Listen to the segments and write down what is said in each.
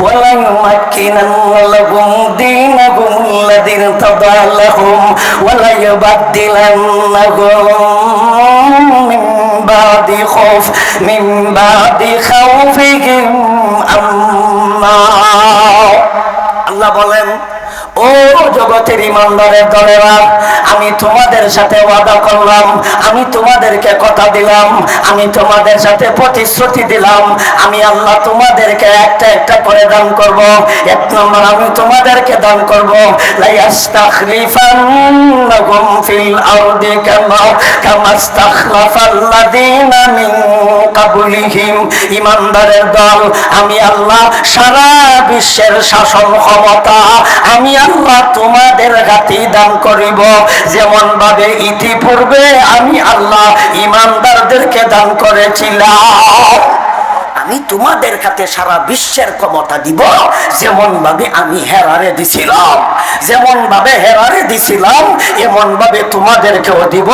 وليمكنن لهم دينهم الذي ارتضى لهم وليبدلنهم من بعد خوف من بعد خوفهم أمنا জগতের ইমানদারের দলেরা, আমি তোমাদের সাথে ওয়াদা করলাম, আমি তোমাদেরকে কথা দিলাম, আমি তোমাদের সাথে প্রতিশ্রুতি দিলাম, আমি আল্লাহ তোমাদেরকে একটা একটা করে দান করব। এক নম্বর, আমি তোমাদেরকে দান করব। লাইয়াস্তাখলিফান্নাকুম ফিল আরদি কামা, কামাস্তাখলাফাল্লাযীনা মিন কাবলিহিম। ইমানদারের দল, আমি আল্লাহ সারা বিশ্বের শাসন ক্ষমতা, আমি আল্লাহ তোমাদের হাতে দান করিব। যেমন ভাবে ইতিপূর্বে আমি আল্লাহ ইমানদারদেরকে দান করেছিলাম, আমি তোমাদের কাছে সারা বিশ্বের ক্ষমতা দিব। যেমন ভাবে আমি হেরারে দিছিলাম যেমন ভাবে হেরারে দিছিলাম এমন ভাবে তোমাদেরকেও দিব।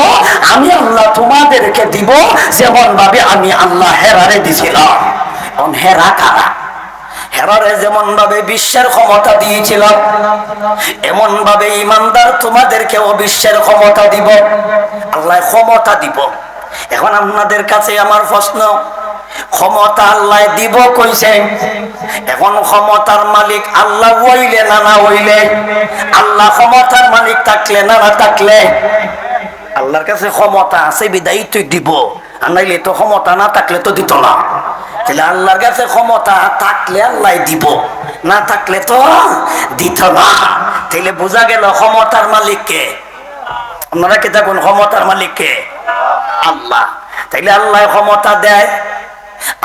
আমি আল্লাহ তোমাদেরকে দিব যেমন ভাবে আমি আল্লাহ হেরারে দিছিলাম। হেরা কারা? হেরারে যেমন ভাবে বিশ্বের ক্ষমতা দিয়েছিলাম এমন ভাবে ইমানদার তোমাদেরকেও বিশ্বের ক্ষমতা দিব। আল্লাহ ক্ষমতা দিব। এখন আপনাদের কাছে আমার প্রশ্ন, ক্ষমতা আল্লাহ দিব কইছে? এখন ক্ষমতার মালিক আল্লাহ হইলে না না হইলে? আল্লাহ ক্ষমতার মালিক থাকলে না না থাকলে? আল্লাহর কাছে ক্ষমতা আছে বিদায় তুই দিব। আর নাইলে তো ক্ষমতা না থাকলে তো দিত না। তাহলে আল্লাহর কাছে ক্ষমতা থাকলে আল্লাহ দিব, না থাকলে তো দিত না। তাহলে বোঝা গেল ক্ষমতার মালিককে আপনারা কি দেখুন ক্ষমতার মালিককে আল্লাহ। তাইলে আল্লাহ ক্ষমতা দেয়,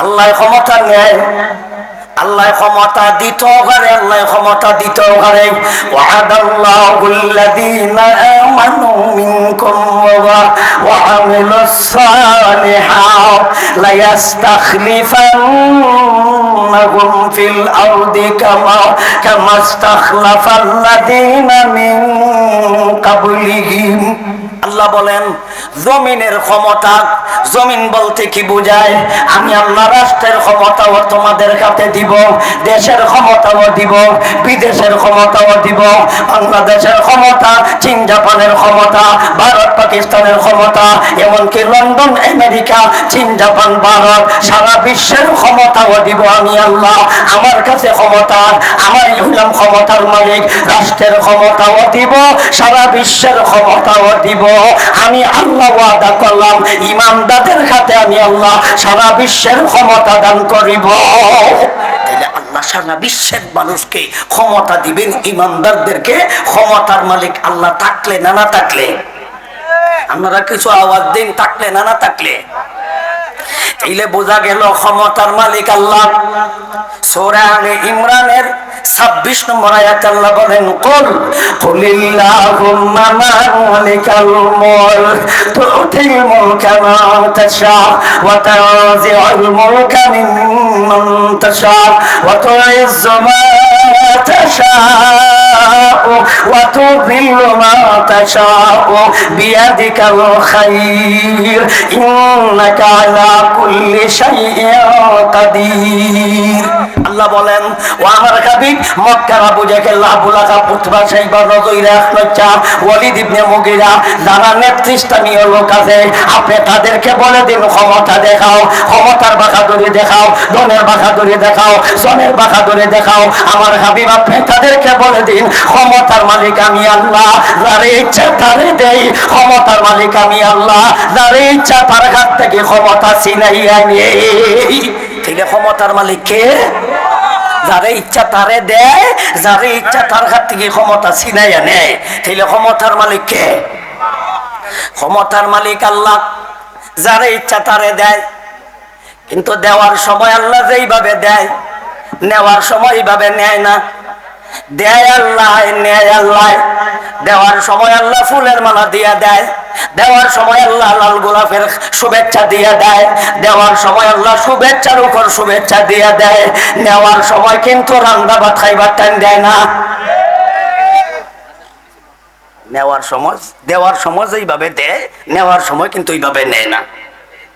আল্লাহ ক্ষমতা নেয়। আল্লাহ ক্ষমতা দিত পারে আল্লাহ ক্ষমতা দিত পারে ওয়াদাল্লাহুল্লাযীনা আমানু মিনকুম ওয়া আমিলুস সালিহাত লা ইয়াস্তাখলিফান্নাহুম ফিল আরদি কামা কামা ইস্তাখলাফাল্লাযীনা মিন কাবলিহিম। আল্লাহ বলেন, জমিনের ক্ষমতা, জমিন বলতে কি বোঝায়? আমি আল্লাহ রাষ্ট্রের ক্ষমতাও তোমাদের কাছে দিব, দেশের ক্ষমতাও দিব, বিদেশের ক্ষমতাও দিব, বাংলাদেশের ক্ষমতা, চীন, জাপানের ক্ষমতা, ভারত, পাকিস্তানের ক্ষমতা, এমনকি লন্ডন, আমেরিকা, চীন, জাপান, ভারত, সারা বিশ্বের ক্ষমতাও দিব আমি আল্লাহ। আমার কাছে ক্ষমতা আমার হইলাম ক্ষমতার মালিক, রাষ্ট্রের ক্ষমতাও দিব, সারা বিশ্বের ক্ষমতাও দিব। আমি আল্লাহ ওয়াদা করলাম ইমানদাদের হাতে আমি আল্লাহ সারা বিশ্বের ক্ষমতা দান করিব। আল্লাহ সারা বিশ্বের মানুষকে ক্ষমতা দিবেন, ইমানদারদেরকে ক্ষমতার মালিক আল্লাহ থাকলে না না থাকলে? আপনারা কিছু আওয়াজ দিন, থাকলে না না থাকলে? তাইলে বোঝা গেল ক্ষমতার মালিক আল্লাহ। সোরা ইমরানের ছাব্বিশ নম্বর আয়াত আল্লাহ বলেন, কুল, কুলিল্লাহুম্মা মালিকাল মুলক, তুতিল মুলকা মান তাশা, ওয়া তানজিউল মুলকা মিম্মান তাশা, ওয়া তুইজ্জু মান তাশা। وتضل ما تشاء بيدك الخير. إنك على كل شيء قدير. আল্লাহ বলেন, ও আমার কাবি মক্কার আবু জাহেল আবু লাহাব উতবা সাইবা রজইরা আখলচা ওয়ালিদ ইবনে মুগিরা, যারা নেতৃস্থানীয় লোক আছে, আপনি তাদেরকে বলে দিন, ক্ষমতা দেখাও, ক্ষমতার দেখাও দেখাও দিন মালিক আমি আল্লাহ, যারে ইচ্ছা তারে দেই, ক্ষমতার মালিক আমি আল্লাহ, যারে ইচ্ছা তার কাছ থেকে ক্ষমতা ছিনাইয়া নেই। তাইলে ক্ষমতার মালিক কে? যারে ইচ্ছা তারে দেয়, যারে ইচ্ছা তার হাত থেকে ক্ষমতা ছিনাইয়া নেয় তাইলে ক্ষমতার মালিক কে? ক্ষমতার মালিক আল্লাহ, যারে ইচ্ছা তারে দেয়। কিন্তু দেওয়ার সময় আল্লাহ যেইভাবে দেয়, নেওয়ার সময় এইভাবে নেয় না। দেয় আল্লাহ, নেয় আল্লাহ। দেওয়ার সময় আল্লাহ ফুলের মালা দিয়া দেয়। দেওয়ার সময় আল্লাহ লাল গোলাপের শুভেচ্ছা দিয়া দেওয়ার সময় আল্লাহ শুভেচ্ছার উপর শুভেচ্ছা দিয়া নেওয়ার সময় কিন্তু রান্না খাইবার টাইম দেয় না। নেওয়ার সময়, দেওয়ার সময় যেইভাবে দেয়, নেওয়ার সময় কিন্তু এইভাবে নেয় না।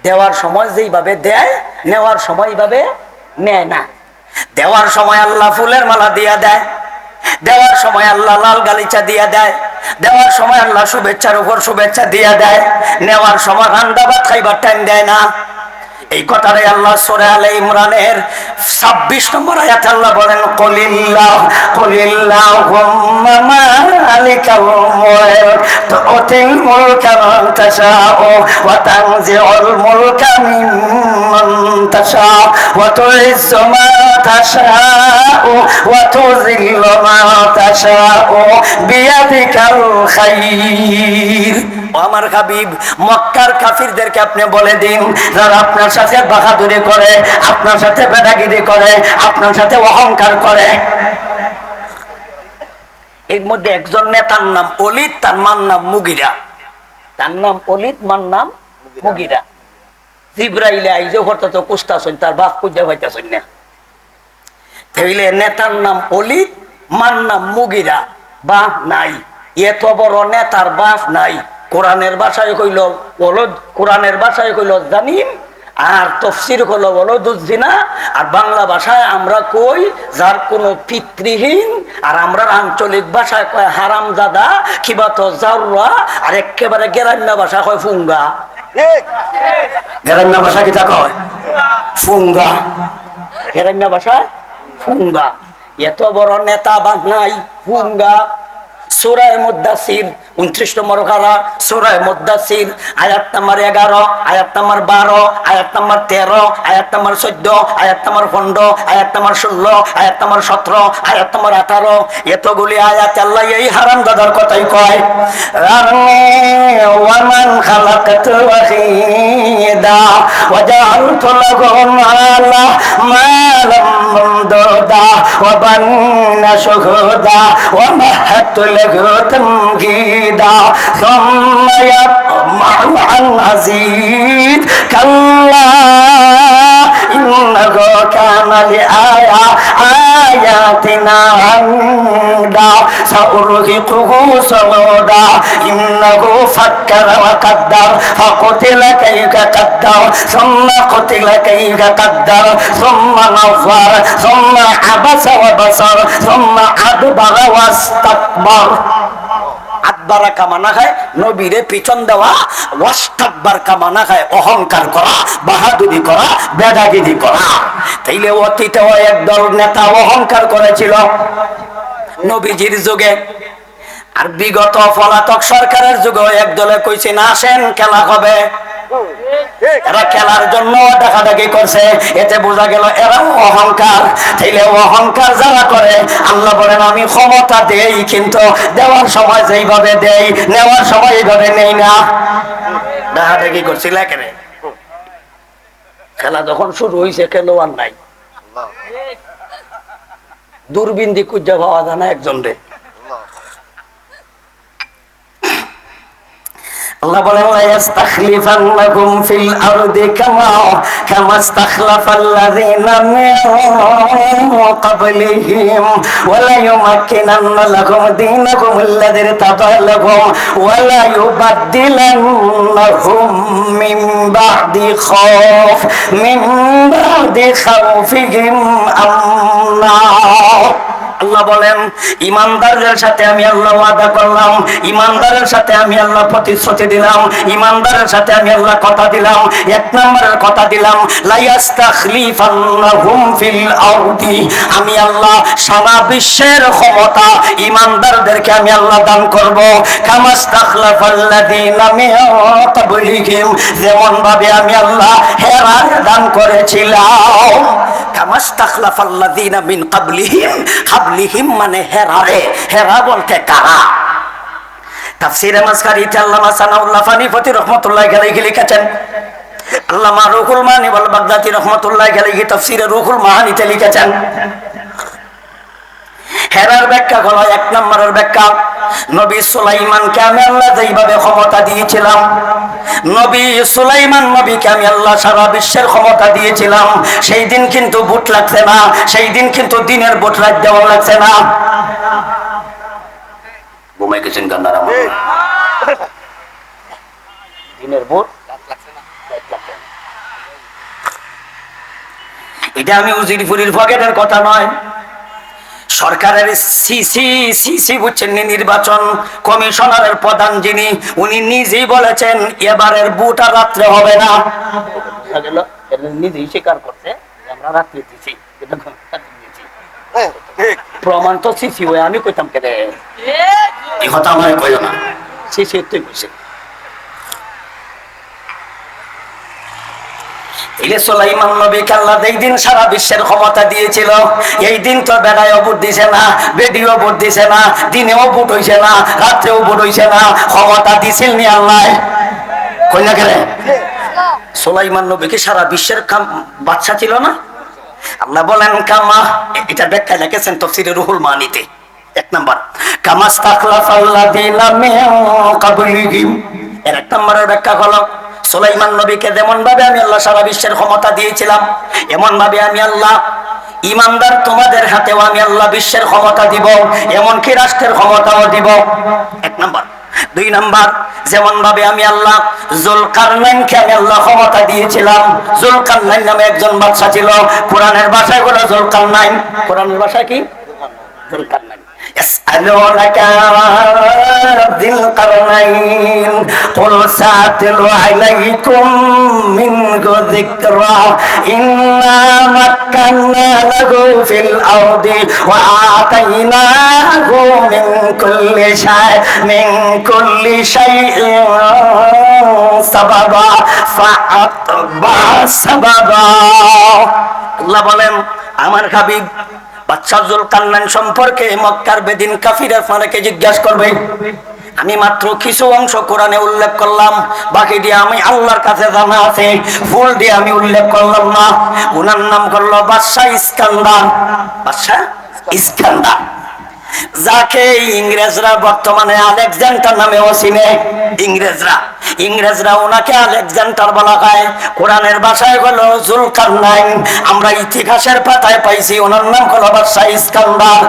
দেওয়ার সময় যেইভাবে দেয়, নেওয়ার সময় এইভাবে নেয় না। দেওয়ার সময় আল্লাহ ফুলের মালা দিয়া দেয়। দেওয়ার সময় আল্লাহ লাল গালিচা দিয়া দেয়। দেওয়ার সময় আল্লাহ শুভেচ্ছার উপর শুভেচ্ছা দিয়া দেয়। নেওয়ার সময় ভাত খাইবার টাইম দেয় না। এই কথাটাই আল্লাহ সরে আলে ইমরানের ছাব্বিশ নম্বর আয়াত আল্লাহ বলেন, কলিল্লাহ কলিল্লাহ মালিকাল ওয়া তুযিল্লু মা তাশাউ বিয়াদিকাল খাইর আমার হাবিব, মক্কার কাফিরদেরকে আপনি বলে দিন, যারা আপনার সাথে বাহাদুরি করে, আপনার সাথে বেদাগিরি করে, আপনার সাথে অহংকার করে। এর মধ্যে একজন নেতার নাম অলিদ, তার নাম মুগিরা। তার নাম অলিদ মান নাম মুগিরা। জিব্রাইলে আইজে হঠাৎ কুস্তাছন তার বাপ পূজা হইতাছন না। তাইলে নেতার নাম অলি মান নাম মুগিরা। বাপ নাই। এত বড় নেতার বাপ নাই। কোরআনের ভাষায় কইল বলো কোরআনের ভাষায় কইল জানিম? আর তফসির হলো বলো দুজিনা আর বাংলা ভাষায় আমরা কই যার কোনো পিতৃহীন। আর আমরা আঞ্চলিক ভাষায় কয় হারাম জাদা কিবা তো জাররা। আর একেবারে গ্রাম্য ভাষা কয় ফুঙ্গা। গ্রাম্য ভাষা কিতা কয়? ফুঙ্গা। গ্রাম্য ভাষায় ফুঙ্গা। এত বড় নেতা বাংলাই ফুঙ্গা। সোরায় মুদাসির, উনত্রিশ নম্বর কারা সোরায় মুদাসির, আয়াত নাম্বার এগারো, আয়াত নাম্বার বারো, আয়াত নাম্বার তেরো, আয়াত নাম্বার চোদ্দ, আয়াত নাম্বার পনেরো, আয়াত নাম্বার ষোলো, আয়াত নাম্বার সতেরো, আয়াত নাম্বার আঠারো। এতগুলি আয়াত আল্লাহ এই হারাম দাদার কথাই কয়। ওয়ামান খালাকাত ওয়াহিদা ওয়াজালতু ممدودا وبنين شهودا ومهدت له تمهيدا ثم يطمع أن أزيد كلا إنه كان لآية آياتنا عندا سأرهقه صعودا إنه فكر وقدر فقتل كيف قدر ثم قتل كيف قدر ثم نظر ثم عبس وبصر ثم أدبر واستكبر আদবারা কামানা খায় নবীরে পিছন দেওয়া ওয়াস্তাকবার কামানা খায় অহংকার করা বাহাদুরি করা বেদাগিরি করা তাইলে অতীতে একদল নেতা অহংকার করেছিল নবীজির যুগে। আর বিগত পলাতক সরকারের যুগে একদলে কইছে, না আসেন, খেলা হবে। এরা খেলার জন্য দেখাদেখি করছে। এতে বোঝা গেল এরা অহংকার। তাইলে অহংকার যারা করে, আল্লাহ বলেন, আমি ক্ষমতা দেই, কিন্তু দেওয়ার সময় যেইভাবে দেই, নেওয়ার সময় এইভাবে নেই না। দেখাদেখি করছিল একেবারে খেলা যখন শুরু হয়েছে খেলোয়ার নাই। দূরবীন দিয়ে কুজ্জা পাওয়া যায় না একজন রে। আল্লাহ বলেন লায়াস্তাখলিফান্নাকুম ফিল আরদি কামা কামা ইস্তাখলাফাল্লাযীনা মিন ক্বাবলিহিম ওয়া লা ইউমাক্কিনান্না লাকুম দীনাকুম আল্লাযী ইরতাদা লাকুম ওয়া লা ইউবাদদিলান্নাহুম মিন বা'দি খাউফ মিন বা'দি খাউফিহিম আমনা আল্লাহ বলেন ইমানদারদের সাথে আমি আল্লাহ ওয়াদা করলাম, ইমানদারের সাথে আমি আল্লাহ প্রতিশ্রুতি দিলাম, ইমানদারের সাথে আমি আল্লাহ কথা দিলাম, এক নম্বরের কথা দিলাম ফিল আরদি। আমি আল্লাহ সারা বিশ্বের ক্ষমতা ইমানদারদেরকে আমি আল্লাহ দান করব। কামাস্তাখলাফাল্লাযীনা মিন ক্বাবলিহিম যেমন ভাবে আমি আল্লাহ হেরার দান করেছিলাম। কামাস্তাখলাফাল্লাযীনা মিন ক্বাবলিহিম ক্বাবলিহিম মানে হেরারে হেরা বলতে কারা? তাফসিরে মাসকারিতে আল্লামা সানাউল্লাহ ফানিফতি রহমাতুল্লাহ আলাইহি লিখেছেন। আল্লামা রুহুল মানি বাগদাদি রহমাতুল্লাহ আলাইহি তাফসিরে রুহুল মাহানিতে লিখেছেন। হেরার ব্যাখ্যা হলো এক নম্বরের ব্যাখ্যা। নবী সুলাইমানকে আমি আল্লাহ যেইভাবে ক্ষমতা দিয়েছিলাম নবী সুলাইমান নবীকে আমি আল্লাহ সারা বিশ্বের ক্ষমতা দিয়েছিলাম সেই দিন কিন্তু বুট লাগছে না সেই দিন কিন্তু দিনের বুট রাত দেওয়া লাগছে না। ঘুমাই গেছেন কান্নার আমার দিনের বুট এটা আমি উজিরপুরির পকেটের কথা নয়। সরকারের সিসি সিসি বুঝছেন নির্বাচন কমিশনারের প্রধান যিনি উনি নিজেই বলেছেন এবারের বুটা রাত্রে হবে না। নিজেই স্বীকার করছে আমরা রাত্রে দিছি দিছি। প্রমাণ তো সিসি হয়ে আমি কইতাম কে রে কথা আমার কইও না। সিসি তুই কইছে। ইলে সুলাইমান নবীকে এই দিন সারা বিশ্বের ক্ষমতা দিয়েছিল, এই দিন তো দিছে না, বেডিও দিছে না, দিনেও না না, ক্ষমতা আল্লাহ। সারা বিশ্বের ছিল না? আল্লাহ বলেন, কামা এটা ব্যাখ্যা লিখেছেন তফসিরে রুহুল মানিতে। এক নাম্বার, কামাস্তাখলাফাল্লাযীনা ক্বাবলিহিম এর এক নম্বরের ব্যাখ্যা হলো সুলাইমান নবীকে যেমন ভাবে আমি আল্লাহ সারা বিশ্বের ক্ষমতা দিয়েছিলাম এমন ভাবে আমি আল্লাহ ইমানদার তোমাদের হাতেও আমি আল্লাহ বিশ্বের ক্ষমতা দিব, এমনকি রাষ্ট্রের ক্ষমতাও দিব। এক নাম্বার। দুই নাম্বার যেমন ভাবে আমি আল্লাহ জুলকারনাইনকে আমি আল্লাহ ক্ষমতা দিয়েছিলাম, জুলকারনাইন নামে একজন বাদশা ছিল। কোরআনের ভাষায় হলো জুলকারনাইন। কোরআনের ভাষা কি? জুলকারনাইন। يسألونك عن ذي القرنين قل ساتل عليكم منه ذكرا إنا مكنا له في الأرض وآتيناه من كل شيء من كل شيء سببا فأتبع سببا আল্লাহ বলেন আমার হাবিব বাচ্চা কান্নান সম্পর্কে মক্কার বেদিন কাফির আপনাকে জিজ্ঞাসা করবে। আমি মাত্র কিছু অংশ কোরআনে উল্লেখ করলাম, বাকি দিয়ে আমি আল্লাহর কাছে জানা আছে ফুল দিয়ে আমি উল্লেখ করলাম না। ওনার নাম করল বাদশাহ ইস্কান্দার। বাদশাহ ইস্কান্দার। যাকে ইংরেজরা বর্তমানে আলেকজান্ডার নামে চিনে ইংরেজরা ইংরেজরা ওনাকে আলেকজান্ডার বলা হয়। কোরআনের ভাষায় হলো জুলকার আমরা ইতিহাসের পাতায় পাইছি, ওনার নাম হলো বাদশাহ ইস্কান্দার।